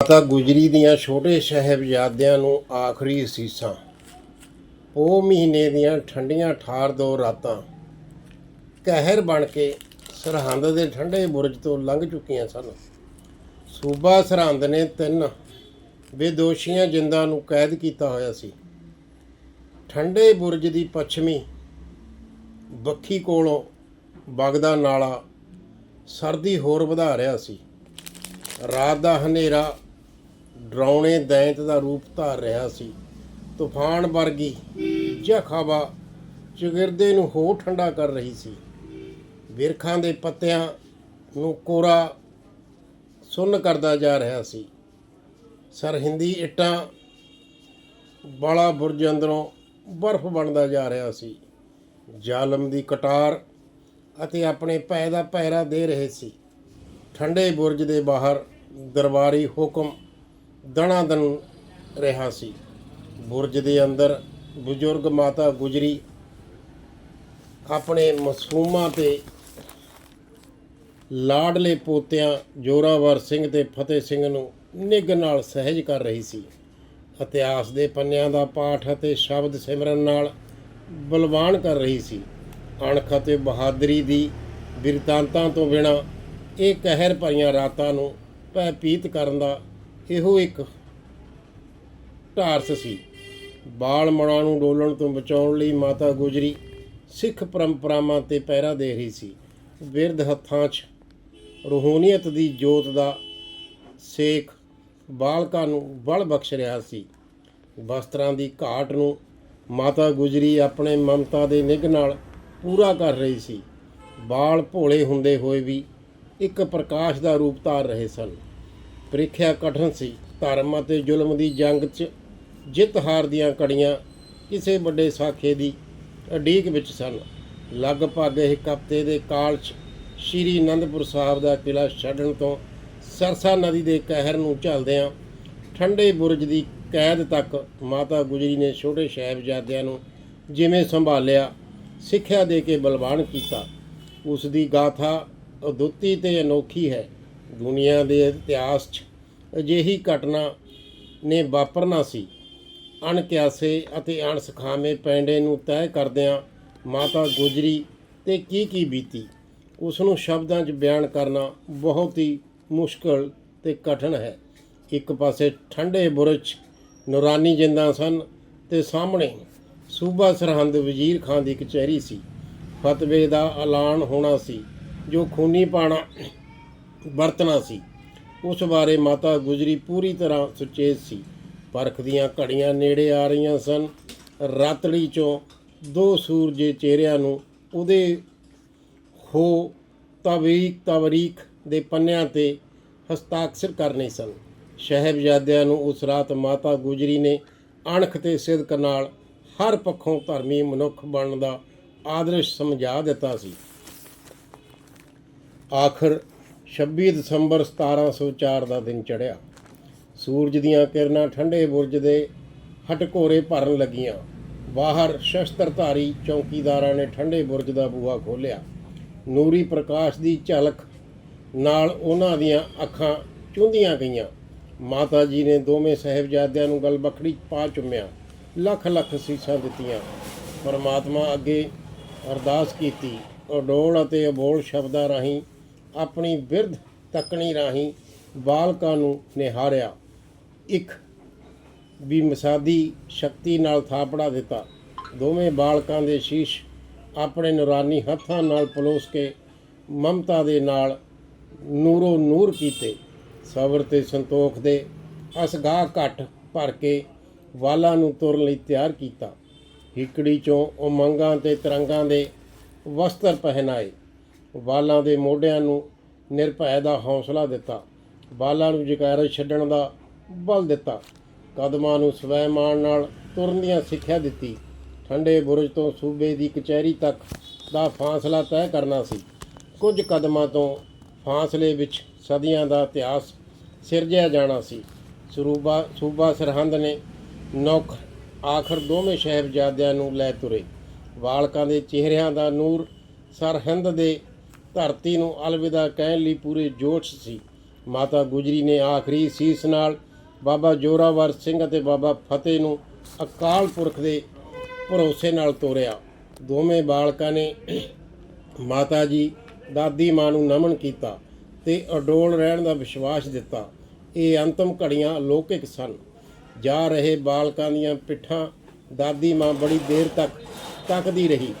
ਮਾਤਾ ਗੁਜਰੀ ਦੀਆਂ ਛੋਟੇ ਸਾਹਿਬਜ਼ਾਦਿਆਂ ਨੂੰ ਆਖਰੀ ਅਸੀਸਾਂ ਉਹ ਮਹੀਨੇ ਦੀਆਂ ਠੰਡੀਆਂ ਠਾਰ ਦੋ ਰਾਤਾਂ ਕਹਿਰ ਬਣ ਕੇ ਸਰਹੰਦ ਦੇ ਠੰਡੇ ਬੁਰਜ ਤੋਂ ਲੰਘ ਚੁੱਕੀਆਂ ਸਨ। ਸੂਬਾ ਸਰਹੰਦ ਨੇ ਤਿੰਨ ਬੇਦੋਸ਼ੀਆਂ ਜਿੰਦਾਂ ਨੂੰ ਕੈਦ ਕੀਤਾ ਹੋਇਆ ਸੀ। ਠੰਡੇ ਬੁਰਜ ਦੀ ਪੱਛਮੀ ਬੱਖੀ ਕੋਲੋਂ ਬਗਦਾ ਨਾਲਾ ਸਰਦੀ ਹੋਰ ਵਧਾ ਰਿਹਾ ਸੀ। ਰਾਤ ਦਾ ਹਨੇਰਾ ਡਰਾਉਣੇ ਦੈਂਤ ਦਾ ਰੂਪ ਧਾਰ ਰਿਹਾ ਸੀ। ਤੂਫਾਨ ਵਰਗੀ ਜਖਾਵਾ ਚਗਿਰਦੇ ਨੂੰ ਹੋਰ ਠੰਡਾ ਕਰ ਰਹੀ ਸੀ। ਵਿਰਖਾਂ ਦੇ ਪੱਤਿਆਂ ਨੂੰ ਕੋਰਾ ਸੁੰਨ ਕਰਦਾ ਜਾ ਰਿਹਾ ਸੀ। ਸਰਹਿੰਦੀ ਇੱਟਾਂ ਬਾਲਾ ਬੁਰਜ ਅੰਦਰੋਂ ਬਰਫ਼ ਬਣਦਾ ਜਾ ਰਿਹਾ ਸੀ। ਜ਼ਾਲਮ ਦੀ ਕਟਾਰ ਅਤੇ ਆਪਣੇ ਭੈ ਦਾ ਪਹਿਰਾ ਦੇ ਰਹੇ ਸੀ। ਠੰਡੇ ਬੁਰਜ ਦੇ ਬਾਹਰ ਦਰਬਾਰੀ ਹੁਕਮ ਦਣਾ ਦਣ ਰਿਹਾ ਸੀ। ਬੁਰਜ ਦੇ ਅੰਦਰ ਬਜ਼ੁਰਗ ਮਾਤਾ ਗੁਜਰੀ ਆਪਣੇ ਮਸੂਮਾਂ ਤੇ ਲਾਡਲੇ ਪੋਤਿਆਂ ਜੋਰਾਵਰ ਸਿੰਘ ਤੇ ਫਤਿਹ ਸਿੰਘ ਨੂੰ ਨਿੱਘ ਨਾਲ ਸਹਿਜ ਕਰ ਰਹੀ ਸੀ ਇਤਿਹਾਸ ਦੇ ਪੰਨਿਆਂ ਦਾ ਪਾਠ ਅਤੇ ਸ਼ਬਦ ਸਿਮਰਨ ਨਾਲ ਬਲਵਾਨ ਕਰ ਰਹੀ ਸੀ। ਅਣਖ ਅਤੇ ਬਹਾਦਰੀ ਦੀ ਬਿਰਤਾਂਤਾਂ ਤੋਂ ਬਿਨਾ ਇਹ ਕਹਿਰ ਭਰੀਆਂ ਰਾਤਾਂ ਨੂੰ ਭੈਪੀਤ ਕਰਨ ਦਾ ਇਹੋ ਇੱਕ ਢਾਰਸ ਸੀ। ਬਾਲ ਮਣਾ ਨੂੰ ਡੋਲਣ ਤੋਂ ਬਚਾਉਣ ਲਈ ਮਾਤਾ ਗੁਜਰੀ ਸਿੱਖ ਪਰੰਪਰਾਵਾਂ ਤੇ ਪਹਿਰਾ ਦੇ ਰਹੀ ਸੀ। ਵਿਰਧ ਹੱਥਾਂ 'ਚ ਰੂਹਾਨੀਅਤ ਦੀ ਜੋਤ ਦਾ ਸੇਖ ਬਾਲਕਾਂ ਨੂੰ ਬਲ ਬਖਸ਼ ਰਿਹਾ ਸੀ। ਵਸਤਰਾਂ ਦੀ ਘਾਟ ਨੂੰ ਮਾਤਾ ਗੁਜਰੀ ਆਪਣੇ ਮਮਤਾ ਦੇ ਨਿੱਘ ਨਾਲ ਪੂਰਾ ਕਰ ਰਹੀ ਸੀ। ਬਾਲ ਭੋਲੇ ਹੁੰਦੇ ਹੋਏ ਵੀ ਇੱਕ ਪ੍ਰਕਾਸ਼ ਦਾ ਰੂਪ ਧਾਰ ਰਹੇ ਸਨ। ਪ੍ਰੀਖਿਆ ਕਠਨ ਸੀ। ਧਰਮ ਅਤੇ ਜ਼ੁਲਮ ਦੀ ਜੰਗ 'ਚ ਜਿੱਤ ਹਾਰ ਦੀਆਂ ਕੜੀਆਂ ਕਿਸੇ ਵੱਡੇ ਸਾਖੇ ਦੀ ਅਡੀਕ ਵਿੱਚ ਸਨ। ਲਗਭਗ ਇੱਕ ਹਫ਼ਤੇ ਦੇ ਕਾਲ 'ਚ ਸ਼੍ਰੀ ਅਨੰਦਪੁਰ ਸਾਹਿਬ ਦਾ ਕਿਲਾ ਛੱਡਣ ਤੋਂ ਸਰਸਾ ਨਦੀ ਦੇ ਕਹਿਰ ਨੂੰ ਝੱਲਦਿਆਂ ਠੰਡੇ ਬੁਰਜ ਦੀ ਕੈਦ ਤੱਕ ਮਾਤਾ ਗੁਜਰੀ ਨੇ ਛੋਟੇ ਸਾਹਿਬਜ਼ਾਦਿਆਂ ਨੂੰ ਜਿਵੇਂ ਸੰਭਾਲਿਆ, ਸਿੱਖਿਆ ਦੇ ਕੇ ਬਲਵਾਨ ਕੀਤਾ। ਉਸ ਦੀ ਗਾਥਾ ਅਦੁੱਤੀ ਤੇ ਅਨੋਖੀ ਹੈ। ਦੁਨੀਆ ਦੇ ਇਤਿਹਾਸ 'ਚ ਅਜਿਹੀ ਘਟਨਾ ਨੇ ਵਾਪਰਨਾ ਸੀ। ਅਣਕਿਆਸੇ ਅਤੇ ਅਣਸਖਾਵੇਂ ਪੈਂਡੇ ਨੂੰ ਤੈਅ ਕਰਦਿਆਂ ਮਾਤਾ ਗੁਜਰੀ ਤੇ ਕੀ ਕੀ ਬੀਤੀ ਉਸ ਨੂੰ ਸ਼ਬਦਾਂ 'ਚ ਬਿਆਨ ਕਰਨਾ ਬਹੁਤ ਹੀ ਮੁਸ਼ਕਲ ਤੇ ਕਠਿਨ ਹੈ। ਇੱਕ ਪਾਸੇ ਠੰਡੇ ਬੁਰਜ 'ਚ ਨੂਰਾਨੀ ਜਿੰਦਾਂ ਸਨ ਤੇ ਸਾਹਮਣੇ ਸੂਬਾ ਸਰਹੰਦ ਵਜ਼ੀਰ ਖਾਨ ਦੀ ਕਚਹਿਰੀ ਸੀ। ਫਤਵੇ ਦਾ ਐਲਾਨ ਹੋਣਾ ਸੀ, ਜੋ ਖੂਨੀ ਪਾਣਾ ਵਰਤਣਾ ਸੀ। ਉਸ ਬਾਰੇ ਮਾਤਾ ਗੁਜਰੀ ਪੂਰੀ ਤਰ੍ਹਾਂ ਸੁਚੇਤ ਸੀ। ਪਰਖ ਦੀਆਂ ਘੜੀਆਂ ਨੇੜੇ ਆ ਰਹੀਆਂ ਸਨ। ਰਾਤੜੀ ਚੋਂ ਦੋ ਸੂਰਜੇ ਚਿਹਰਿਆਂ ਨੂੰ ਉਹਦੇ ਹੋ ਤਵੀਕ ਤਵਰੀਕ ਦੇ ਪੰਨਿਆਂ ਤੇ ਹਸਤਾਖਰ ਕਰਨੇ ਸਨ। ਸ਼ਹਿਬਜ਼ਾਦਿਆਂ ਨੂੰ ਉਸ ਰਾਤ ਮਾਤਾ ਗੁਜਰੀ ਨੇ ਅਣਖ ਤੇ ਸਿਦਕ ਨਾਲ ਹਰ ਪੱਖੋਂ ਧਰਮੀ ਮਨੁੱਖ ਬਣਨ ਦਾ ਆਦਰਸ਼ ਸਮਝਾ ਦਿੱਤਾ ਸੀ। ਆਖਰ 26 ਦਸੰਬਰ 1704 ਦਾ ਦਿਨ ਚੜ੍ਹਿਆ। ਸੂਰਜ ਦੀਆਂ ਕਿਰਨਾਂ ਠੰਡੇ ਬੁਰਜ ਦੇ ਹਟਕੋਰੇ ਭਰਨ ਲੱਗੀਆਂ। ਬਾਹਰ ਸ਼ਸਤਰਧਾਰੀ ਚੌਕੀਦਾਰਾਂ ਨੇ ਠੰਡੇ ਬੁਰਜ ਦਾ ਬੂਹਾ ਖੋਲ੍ਹਿਆ। ਨੂਰੀ ਪ੍ਰਕਾਸ਼ ਦੀ ਝਲਕ ਨਾਲ ਉਹਨਾਂ ਦੀਆਂ ਅੱਖਾਂ ਚੁੰਦੀਆਂ ਗਈਆਂ। ਮਾਤਾ ਜੀ ਨੇ ਦੋਵੇਂ ਸਹਿਬਜ਼ਾਦਿਆਂ ਨੂੰ ਗਲ ਬਖੜੀ ਪਾ ਚੁੰਮਿਆ। ਲੱਖ ਲੱਖ ਸੀਸਾਂ ਦਿੱਤੀਆਂ। ਪਰਮਾਤਮਾ ਅੱਗੇ ਅਰਦਾਸ ਕੀਤੀ। ਅਡੋਲ ਅਤੇ ਅਬੋਲ ਸ਼ਬਦਾਂ ਰਾਹੀਂ ਆਪਣੀ ਬਿਰਧ ਤੱਕਣੀ ਰਾਹੀਂ ਬਾਲਕਾਂ ਨੂੰ ਨਿਹਾਰਿਆ। ਇੱਕ ਵੀ ਮਸਾਦੀ ਸ਼ਕਤੀ ਨਾਲ ਥਾਪੜਾ ਦਿੱਤਾ। ਦੋਵੇਂ ਬਾਲਕਾਂ ਦੇ ਸ਼ੀਸ਼ ਆਪਣੇ ਨੂਰਾਨੀ ਹੱਥਾਂ ਨਾਲ ਪਲੋਸ ਕੇ ਮਮਤਾ ਦੇ ਨਾਲ ਨੂਰੋ ਨੂਰ ਕੀਤੇ। ਸਬਰ ਤੇ ਸੰਤੋਖ ਦੇ ਅਸਗਾਹ ਘਟ ਭਰ ਕੇ ਵਾਲਾਂ ਨੂੰ ਤੁਰਨ ਲਈ ਤਿਆਰ ਕੀਤਾ। ਹਿਕੜੀ ਚੋਂ ਉਮੰਗਾਂ ਤੇ ਤਰੰਗਾਂ ਦੇ ਵਸਤਰ ਪਹਿਨਾਏ। ਬਾਲਾਂ ਦੇ ਮੋਢਿਆਂ ਨੂੰ ਨਿਰਭੈ ਦਾ ਹੌਸਲਾ ਦਿੱਤਾ। ਬਾਲਾਂ ਨੂੰ ਜਕਾਰਾ ਛੱਡਣ ਦਾ ਬਲ ਦਿੱਤਾ। ਕਦਮਾਂ ਨੂੰ ਸਵੈਮਾਨ ਨਾਲ ਤੁਰਨ ਦੀਆਂ ਸਿੱਖਿਆ ਦਿੱਤੀ। ਠੰਡੇ ਬੁਰਜ ਤੋਂ ਸੂਬੇ ਦੀ ਕਚਹਿਰੀ ਤੱਕ ਦਾ ਫਾਸਲਾ ਤੈਅ ਕਰਨਾ ਸੀ। ਕੁਝ ਕਦਮਾਂ ਤੋਂ ਫਾਸਲੇ ਵਿੱਚ ਸਦੀਆਂ ਦਾ ਇਤਿਹਾਸ ਸਿਰਜਿਆ ਜਾਣਾ ਸੀ। ਸਰੂਬਾ ਸੂਬਾ ਸਰਹੰਦ ਨੇ ਨੌਕ ਆਖਰ ਦੋਵੇਂ ਸ਼ਹਿਬਜ਼ਾਦਿਆਂ ਨੂੰ ਲੈ ਤੁਰੇ। ਵਾਲਕਾਂ ਦੇ ਚਿਹਰਿਆਂ ਦਾ ਨੂਰ ਸਰਹੰਦ ਦੇ ਧਰਤੀ ਨੂੰ ਅਲਵਿਦਾ ਕਹਿਣ ਲਈ ਪੂਰੇ ਜੋਸ਼ ਸੀ। ਮਾਤਾ ਗੁਜਰੀ ਨੇ ਆਖਰੀ ਸੀਸ ਨਾਲ ਬਾਬਾ ਜੋਰਾਵਰ ਸਿੰਘ ਅਤੇ ਬਾਬਾ ਫਤਿਹ ਨੂੰ ਅਕਾਲ ਪੁਰਖ ਦੇ ਭਰੋਸੇ ਨਾਲ ਤੋਰਿਆ। ਦੋਵੇਂ ਬਾਲਕਾਂ ਨੇ ਮਾਤਾ ਜੀ, ਦਾਦੀ ਮਾਂ ਨੂੰ ਨਮਨ ਕੀਤਾ ਤੇ ਅਡੋਲ ਰਹਿਣ ਦਾ ਵਿਸ਼ਵਾਸ ਦਿੱਤਾ। ਇਹ ਅੰਤਮ ਘੜੀਆਂ ਅਲੌਕਿਕ ਸਨ। ਜਾ ਰਹੇ ਬਾਲਕਾਂ ਦੀਆਂ ਪਿੱਠਾਂ ਦਾਦੀ ਮਾਂ ਬੜੀ ਦੇਰ ਤੱਕ ਤੱਕਦੀ ਰਹੀ।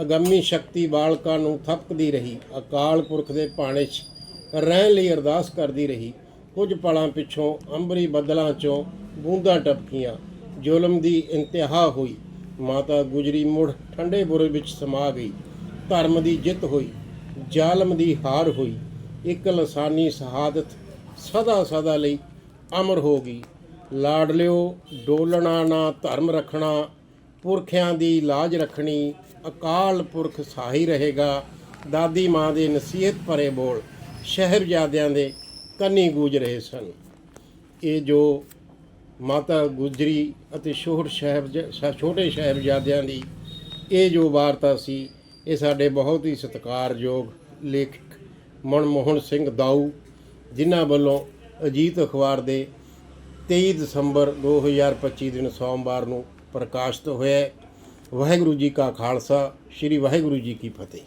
ਅਗੰਮੀ ਸ਼ਕਤੀ ਬਾਲਕਾਂ ਨੂੰ ਥਪਕਦੀ ਰਹੀ। ਅਕਾਲ ਪੁਰਖ ਦੇ ਭਾਣੇ 'ਚ ਰਹਿਣ ਲਈ ਅਰਦਾਸ ਕਰਦੀ ਰਹੀ। ਕੁਝ ਪਲਾਂ ਪਿੱਛੋਂ ਅੰਬਰੀ ਬੱਦਲਾਂ 'ਚੋਂ ਬੂੰਦਾਂ ਟਪਕੀਆਂ। ਜ਼ੁਲਮ ਦੀ ਇੰਤਹਾ ਹੋਈ। ਮਾਤਾ ਗੁਜਰੀ ਮੁੜ ਠੰਡੇ ਬੁਰੇ ਵਿੱਚ ਸਮਾ ਗਈ। ਧਰਮ ਦੀ ਜਿੱਤ ਹੋਈ। ਜ਼ਾਲਮ ਦੀ ਹਾਰ ਹੋਈ। ਇੱਕ ਲਸਾਨੀ ਸ਼ਹਾਦਤ ਸਦਾ ਸਦਾ ਲਈ ਅਮਰ ਹੋ ਗਈ। ਲਾਡਲਿਓ, ਡੋਲਣਾ ਨਾ ਧਰਮ ਰੱਖਣਾ ਪੁਰਖਿਆਂ ਦੀ ਲਾਜ ਰੱਖਣੀ ਅਕਾਲ ਪੁਰਖ ਸਾਹੀ ਰਹੇਗਾ। ਦਾਦੀ ਮਾਂ ਦੇ ਨਸੀਹਤ ਭਰੇ ਬੋਲ ਸ਼ਹਿਬਜ਼ਾਦਿਆਂ ਦੇ ਕੰਨੀ ਗੂੰਜ ਰਹੇ ਸਨ। ਇਹ ਜੋ ਮਾਤਾ ਗੁਜਰੀ ਅਤੇ ਛੋਟ ਸਾਹਿਬ ਛੋਟੇ ਸਾਹਿਬਜ਼ਾਦਿਆਂ ਦੀ ਇਹ ਜੋ ਵਾਰਤਾ ਸੀ, ਇਹ ਸਾਡੇ ਬਹੁਤ ਹੀ ਸਤਿਕਾਰਯੋਗ ਲੇਖਕ ਮਨਮੋਹਨ ਸਿੰਘ ਦਾਊ, ਜਿਨ੍ਹਾਂ ਵੱਲੋਂ ਅਜੀਤ ਅਖਬਾਰ ਦੇ 23 ਦਸੰਬਰ 2025 ਦਿਨ ਸੋਮਵਾਰ ਨੂੰ ਪ੍ਰਕਾਸ਼ਿਤ ਹੋਇਆ ਵਾਹਿਗੁਰੂ ਜੀ ਕਾ ਖਾਲਸਾ ਸ੍ਰੀ ਵਾਹਿਗੁਰੂ ਜੀ ਕੀ ਫਤਿਹ।